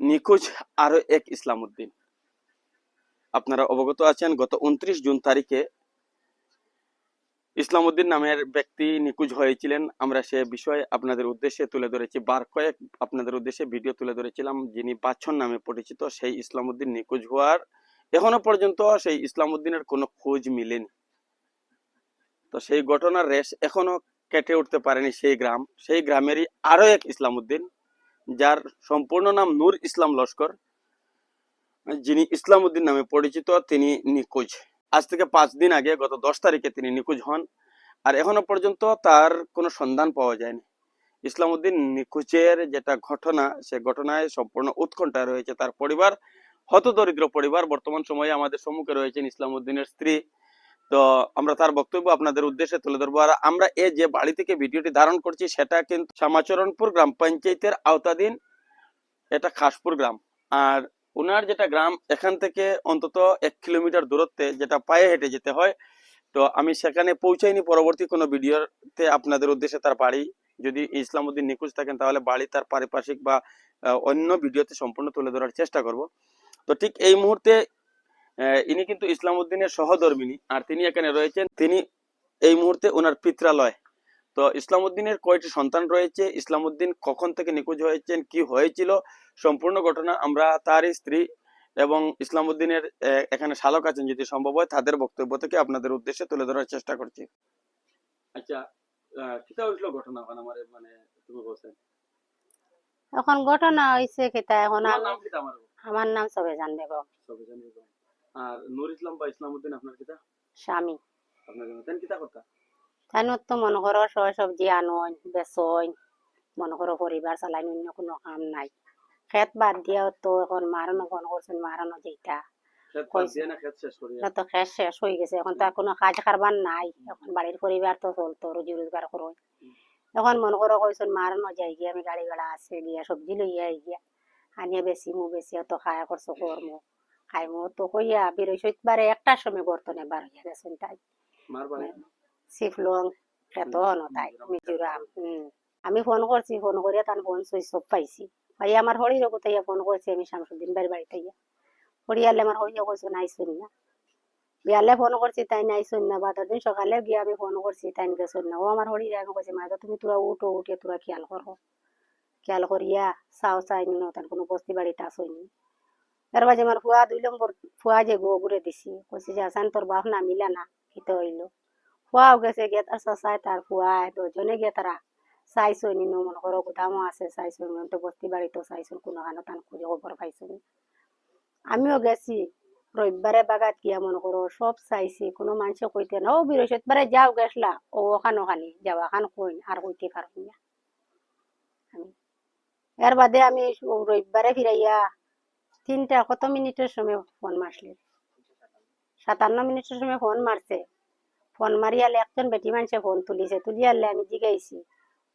নিখোঁজ আরও এক ইসলাম উদ্দিন আপনারা অবগত আছেন, গত উনত্রিশ জুন তারিখে ইসলাম উদ্দিন নামের ব্যক্তি নিখোঁজ হয়েছিলেন। আমরা সে বিষয়ে আপনাদের উদ্দেশ্যে তুলে ধরেছি, বার কয়েক আপনাদের উদ্দেশ্যে ভিডিও তুলে ধরেছিলাম, যিনি বাচ্চন নামে পরিচিত, সেই ইসলাম উদ্দিন নিখোঁজ হওয়ার এখনও পর্যন্ত সেই ইসলাম উদ্দিনের কোনো খোঁজ মিলেনি। তো সেই ঘটনার রেশ এখনও কেটে উঠতে পারেনি সেই গ্রাম। সেই গ্রামেরই আরও এক ইসলাম উদ্দিন যার সম্পূর্ণ নাম নূর ইসলাম লস্কর, যিনি ইসলাম উদ্দিন নামে পরিচিত, তিনি নিখোঁজ। আজ থেকে পাঁচ দিন আগে, গত দশ তারিখে তিনি নিখোঁজ হন, আর এখনও পর্যন্ত তার কোনো সন্ধান পাওয়া যায়নি। ইসলাম উদ্দিন নিখোঁজের যেটা ঘটনা, সে ঘটনায় সম্পূর্ণ উৎকণ্ঠা রয়েছে তার পরিবার, হতদরিদ্র পরিবার। বর্তমান সময়ে আমাদের সম্মুখে রয়েছেন ইসলাম উদ্দিনের স্ত্রী তো আমরা তার বক্তব্য আপনাদের উদ্দেশ্যে তুলে ধরবো। আর আমরা এ যে বাড়ি থেকে ভিডিওটি ধারণ করছি, সেটা কিন্তু শ্যামাচরণপুর গ্রাম পঞ্চায়েতের আওতাধীন এটা খাসপুর গ্রাম। আর উনার যেটা গ্রাম, এখান থেকে অন্তত এক কিলোমিটার দূরত্বে যেটা পায়ে হেঁটে যেতে হয়, তো আমি সেখানে পৌঁছাইনি পরবর্তী কোনো ভিডিওতে আপনাদের উদ্দেশ্যে তার বাড়ি। যদি ইসলামউদ্দিন নিখোঁজ থাকেন, তাহলে বাড়ি তার পারিপার্শ্বিক বা অন্য ভিডিওতে সম্পূর্ণ তুলে ধরার চেষ্টা করব। তো ঠিক এই মুহূর্তে ইনি কিন্তু ইসলামউদ্দিনের সহধর্মিনী আর তিনি এখানে রয়েছেন তিনি এই মুহূর্তে ওনার পিত্রালয়। তো ইসলামউদ্দিনের কয়টি সন্তান রয়েছে? ইসলামউদ্দিন কখন থেকে নিখোঁজ হয়েছেন? কি হয়েছিল? সম্পূর্ণ ঘটনা আমরা তারই স্ত্রী এবং ইসলামউদ্দিনের আহ, এখানে শালক আছেন যদি সম্ভব হয় তাদের বক্তব্য থেকে আপনাদের উদ্দেশ্যে তুলে ধরার চেষ্টা করছি। আচ্ছা কিতা ঘটনা আমার মানে তুমি বলছেন? এখন ঘটনা হয়েছে কিতা এখন আমার নাম সবে জানবে গো সবে জানি তো। আর নূর ইসলাম বা ইসলামউদ্দিন আপনার কিতা স্বামী। আপনার জানেন কিতা কথা তাই তো মনে করো সব সবজি আনইন বেচইন। মনে করো পরিবার চালাই অন্য কোনো কাম নাই। খেত বাদ দিয়াও তো এখন মারানো ফোন করছেন মারানো যেটা। দিয়ে তো খেত শেষ হয়ে গেছে এখন তো কোনো কাজ কারবার নাই। এখন বাড়ির পরিবার তো চলতো রুজি রোজগার করো এখন মনে করো কইছেন মারানো যাই গিয়া আমি গাড়ি ঘোড়া আছে গিয়া সবজি লইয়া আই গিয়া। আনিয়া বেশি মু বেশি তো খায়া করছ কর্ম। খাইমু তো কইয়া বেরোইছত বারে একটার সময় বর্তনে বার হইয়া গেছেন তাই। বাড়ি? শিফলং খেতন তাই মিজোরাম হুম। আমি ফোন করছি ফোন করিয়া তার ফোন সুইচ অফ পাইছি। ভাই আমার হরির কোথায় ফোন করছি আমি শামসুদ্দিন বাড়ি বাড়িতে ইয়া হরিয়ালে আমার হরিয়া কইছো নাইছুন না। বিয়ালে ফোন করছি তাই নাইছুন না। বাদর দিন সকালে গিয়ে আমি ফোন করছি তাই গেছুন না? ও আমার হরির আমি কইছি মা তুমি তোরা উঠো উঠে তোরা খেয়াল করো। খেয়াল করিয়া চাও চাই নি তার কোনো বস্তি বাড়িটা আসইনি এর বাজে আমার ফুয়া দুই নম্বর ফুয়া যে গো ঘুরে দিছি কইছি যে আসান তোর বাপ না মিলা না কিতে হইল ফুয়াও গেছে গে তার চাই তার ফুয়া দুজনে গে তারা চাইছো নি মনে করো গুদামও আছে চাইছো তো বস্তি বাড়িতেও চাইছো কোনো কানো তান খুঁজে খবর পাইছো আমিও গেছি রবিবারে বাগাত গিয়া মন করো সব চাইছি কোনো মানুষে কইতে না ও বৃহস্পতিবারে যাও গেছলা ও ওখানো খালি যাওয়া খান কইন আর কইতে পারব না এর বাদে আমি রবিবারে ফিরাইয়া তিনটা কত মিনিটের সময় ফোন মারলি? সাতান্ন মিনিটের সময় ফোন মারছে। ফোন মারিয়ালে একজন বেটি মানুষে ফোন তুলিছে। তুলিয়ালে আমি জিগাইছি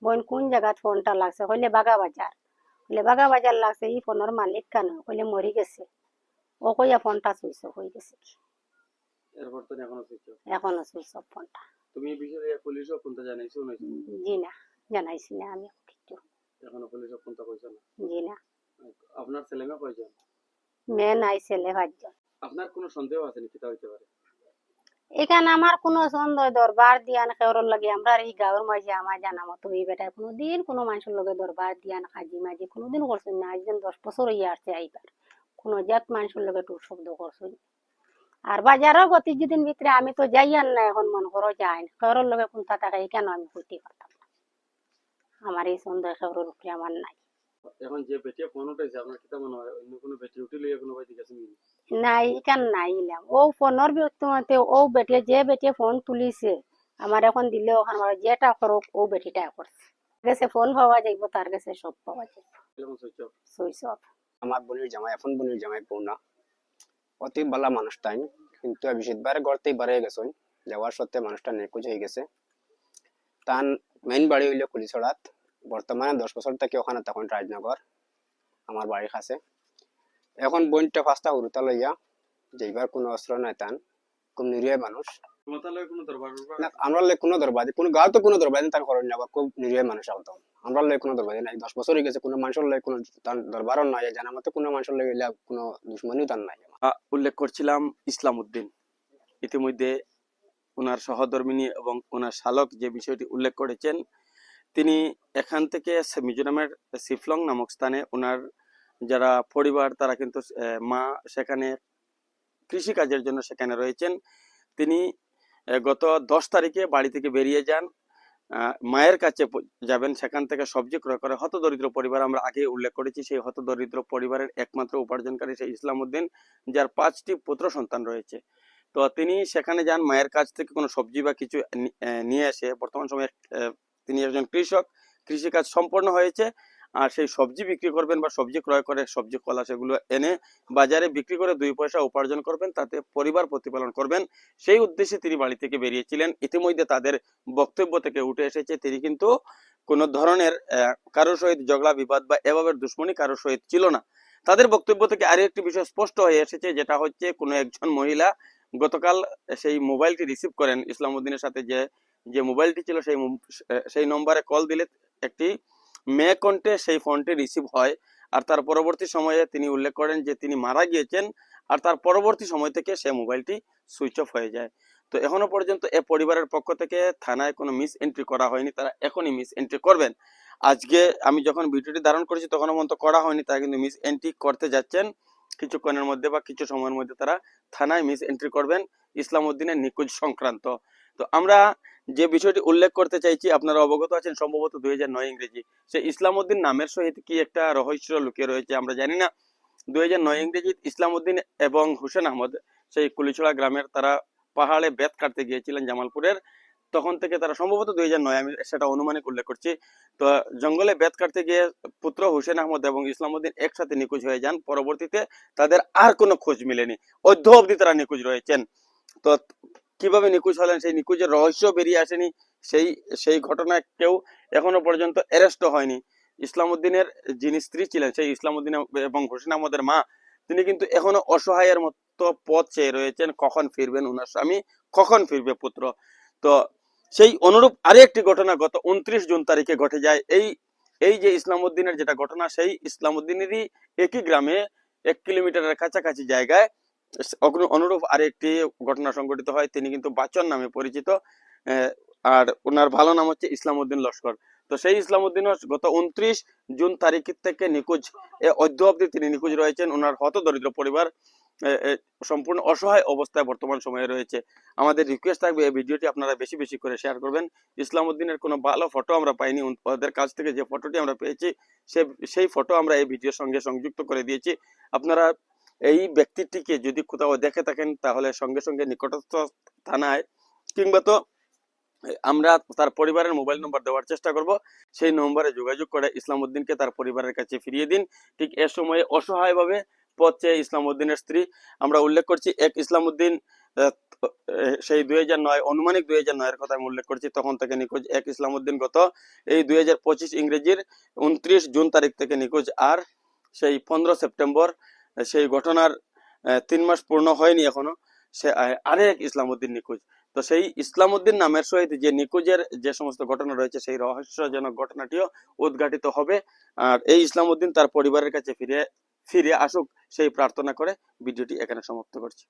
বোন কোন জায়গাত ফোনটা লাগছে? কইলে বাগা বাজার। কইলে বাগা বাজার লাগছে ই ফোনের মালিক কেন? কইলে মরি গেছে। ও কইয়া ফোনটা সুইচ অফ হয়ে গেছে। এখনও সুইচ অফ। ফোনটা। তুমি বিষয়ে পুলিশও কোনটা জানাইছো নাইছো জি না জানাইছি না আমি। কিছু এখনও পুলিশও কোনটা কইছো না? জি না। আপনার ছেলে মেয়ে কয়জন? মেয়ে নাই ছেলে পাঁচজন। আপনার কোনো সন্দেহ আছে নাকি? তা হইতে পারে। এখানে আমার কোনো সন্দেহ দরবার দিয়ান কেউর লাগে। আমরা এই মাঝে আমার জানা মতো এই বেটায় কোনোদিন কোনো মানুষের লগে দরবার দিয়ান কাজি মাঝি কোনোদিন করছেন না। আজদিন দশ বছর হইয়া আসছে আইবার কোনো জাত মানুষের লগে টুর শব্দ করছেন আর বাজারও গতি যেদিন ভিতরে আমি তো যাইয়ান না এখন মন করো যাই না। কেউর লগে কোনটা থাকে কেন আমি পারতাম আমার এই সন্দেহ কেউর উপরে আমার নাই। এখন যে বেটিয়ে ফোন উঠাইছে আপনার কিতা মনে হয় অন্য কোনো বেটি উঠি লইয়া কোনো বাড়ি গেছেন কি নাই কেন নাই ইলাম ও ফোনের ব্যক্তিমতে ও বেটিয়ে যে বেটিয়ে ফোন তুলিছে আমার এখন দিলে ওখানে আমার যেটা করুক ও বেটিটা করছে। গেছে ফোন পাওয়া যাইব তার কাছে সব পাওয়া যাইব। আমার বোনের জামাই এখন বোনের জামাই পূর্ণা অতি ভালো মানুষ তাই কিন্তু অভিষেকবারে গড়তেই বাড়ে গেছেন যাওয়ার সত্ত্বে মানুষটা নিখোঁজ হয়ে গেছে। তার মেইন বাড়ি হইল কুলিছড়াত। বর্তমানে দশ বছর থেকে ওখানে তখন রাজনগর আমার বাড়ির কাছে। এখন বোনটা পাঁচটা উরুতা লইয়া যেইবার কোনো অস্ত্র নাই তান খুব নিরীহ মানুষ। আমরা লে কোনো দরবাদি কোনো গাঁও তো কোনো দরবাদি তার করেন না খুব নিরীহ মানুষ একদম আমরা কোনো দরবারি নাই দশ বছর হয়ে গেছে কোনো মানুষের লয় কোনো তার দরবারও নাই জানার মতো কোনো মানুষের হইলে কোনো দুশ্মনীও তার নাই। উল্লেখ করছিলাম ইসলাম উদ্দিন। ইতিমধ্যে ওনার সহধর্মিনী এবং ওনার শালক যে বিষয়টি উল্লেখ করেছেন তিনি এখান থেকে মিজোরামের সিফলং নামক স্থানে ওনার যারা পরিবার, তারা কিন্তু মা সেখানে কৃষিকাজের জন্য সেখানে রয়েছেন। তিনি গত দশ তারিখে বাড়ি থেকে বেরিয়ে যান। মায়ের কাছে যাবেন। সেখান থেকে সবজি ক্রয় করে হত দরিদ্র পরিবার আমরা আগে উল্লেখ করেছি, সেই হত দরিদ্র পরিবারের একমাত্র উপার্জনকারী সেই ইসলাম উদ্দিন যার পাঁচটি পুত্র সন্তান রয়েছে। তো তিনি সেখানে যান। মায়ের কাছ থেকে কোনো সবজি বা কিছু নিয়ে এসে বর্তমান সময়ে তিনি একজন কৃষক, কৃষিকাজ সম্পন্ন হয়েছে, আর সেই সবজি বিক্রি করবেন বা সবজি ক্রয় করে সবজি, কলা সেগুলো এনে বাজারে বিক্রি করে দুই পয়সা উপার্জন করবেন, তাতে পরিবার প্রতিপালন করবেন। সেই উদ্দেশ্যে তিনি বাড়ি থেকে বেরিয়েছিলেন। ইতিমধ্যে তাদের বক্তব্য থেকে উঠে এসেছে, তিনি কিন্তু কোনো ধরনের কারোর সহিত ঝগড়া, বিবাদ বা এভাবে দুশ্মনী কারোর সহিত ছিল না। তাদের বক্তব্য থেকে আরও একটি বিষয় স্পষ্ট হয়ে এসেছে, যেটা হচ্ছে কোনো একজন মহিলা গতকাল সেই মোবাইলটি রিসিভ করেন ইসলাম উদ্দিনের সাথে যে যে মোবাইলটি ছিল সেই সেই নম্বরে কল দিলে একটি মেয়ে কণ্ঠে সেই ফোনটি রিসিভ হয়। আর তার পরবর্তী সময়ে তিনি উল্লেখ করেন যে তিনি মারা গিয়েছেন, আর তার পরবর্তী সময় থেকে সে মোবাইলটি সুইচ অফ হয়ে যায়। তো এখনও পর্যন্ত এ পরিবারের পক্ষ থেকে থানায় কোনো মিস এন্ট্রি করা হয়নি, তারা এখনই মিস এন্ট্রি করবেন। আজকে আমি যখন ভিডিওটি ধারণ করেছি তখন পর্যন্ত করা হয়নি, তারা কিন্তু মিস এন্ট্রি করতে যাচ্ছেন। কিছুক্ষণের মধ্যে বা কিছু সময়ের মধ্যে তারা থানায় মিস এন্ট্রি করবেন। ইসলাম উদ্দিনের নিখোঁজ সংক্রান্ত। তো আমরা যে বিষয়টি উল্লেখ করতে চাইছি, আপনারা অবগত আছেন সম্ভবত দুই হাজার নয় ইংরেজি। সে ইসলাম উদ্দিন নামের সহিত কি একটা রহস্য লুকিয়ে রয়েছে আমরা জানি না। দুই হাজার নয় ইংরেজি ইসলাম উদ্দিন এবং হুসেন আহমদ সেই কুলিছড়া গ্রামের তারা পাহাড়ে বেত কাটতে গিয়েছিলেন জামালপুরের। তখন থেকে তারা সম্ভবত দুই হাজার নয় আমি সেটা অনুমানিক উল্লেখ করছি। তো জঙ্গলে বেত কাটতে গিয়ে পুত্র হুসেন আহমদ এবং ইসলাম উদ্দিন একসাথে নিখোঁজ হয়ে যান। পরবর্তীতে তাদের আর কোনো খোঁজ মিলেনি। অধ্য অবধি তারা নিখোঁজ রয়েছেন। তো কীভাবে নিখোঁজ হলেন? সেই নিখোঁজের রহস্য বেরিয়ে আসেনি। সেই সেই ঘটনায় কেউ এখনও পর্যন্ত অ্যারেস্ট হয়নি। ইসলাম উদ্দিনের যিনি স্ত্রী ছিলেন, সেই ইসলাম উদ্দিন এবং হোসেন আহমদের মা, তিনি কিন্তু এখনও অসহায়ের মতো পথ চেয়ে রয়েছেন। কখন ফিরবেন ওনার স্বামী? কখন ফিরবে পুত্র? তো সেই অনুরূপ আরেকটি ঘটনা গত উনত্রিশ জুন তারিখে ঘটে যায়। এই এই যে ইসলাম উদ্দিনের যেটা ঘটনা, সেই ইসলাম উদ্দিনেরই একই গ্রামে এক কিলোমিটারের কাছাকাছি জায়গায় অনুরূপ আরেকটি ঘটনা সংঘটিত হয়। তিনি কিন্তু বাচন নামে পরিচিত আর ওনার ভালো নাম হচ্ছে ইসলাম উদ্দিন লস্কর। তো সেই ইসলাম উদ্দিন গত উনত্রিশ জুন তারিখ থেকে নিখোঁজ, এ অদ্য অব্দি তিনি নিখোঁজ রয়েছেন। ওনার হত দরিদ্র পরিবার সম্পূর্ণ অসহায় অবস্থায় বর্তমান সময়ে রয়েছে। আমাদের রিকোয়েস্ট থাকবে এই ভিডিওটি আপনারা বেশি বেশি করে শেয়ার করবেন। ইসলাম উদ্দিনের কোনো ভালো ফটো আমরা পাইনি। ওদের কাছ থেকে যে ফটোটি আমরা পেয়েছি, সে, সেই ফটো আমরা এই ভিডিওর সঙ্গে সংযুক্ত করে দিয়েছি। আপনারা এই ব্যক্তিটিকে যদি কোথাও দেখে থাকেন তাহলে সঙ্গে সঙ্গে নিকটস্থ থানায় কিংবা তো আমরা তার পরিবারের মোবাইল নম্বর দেওয়ার চেষ্টা করব। সেই নম্বরে যোগাযোগ করে ইসলাম উদ্দিনকে তার পরিবারের কাছে ফিরিয়ে দিন। ঠিক এ সময়ে অসহায়ভাবে পথ চেয়ে ইসলাম উদ্দিনের স্ত্রী আমরা উল্লেখ করছি এক ইসলাম উদ্দিন আহ, আহ, সেই দুই হাজার নয় অনুমানিক দুই হাজার নয়ের কথা আমি উল্লেখ করছি তখন থেকে নিখোঁজ এক ইসলাম উদ্দিন গত এই দুই হাজার পঁচিশ ইংরেজির উনত্রিশ জুন তারিখ থেকে নিখোঁজ। আর সেই পনেরো সেপ্টেম্বর সেই ঘটনার তিন মাস পূর্ণ হয়নি এখনও। সে আরেক ইসলাম উদ্দিন নিখোঁজ। তো সেই ইসলাম উদ্দিন নামের সহিত যে নিকুজের যে সমস্ত ঘটনা রয়েছে, সেই রহস্যজনক ঘটনাটিও উদ্ঘাটিত হবে। আর এই ইসলাম উদ্দিন তার পরিবারের কাছে ফিরে ফিরে আসুক, সেই প্রার্থনা করে ভিডিওটি এখানে সমাপ্ত করছি।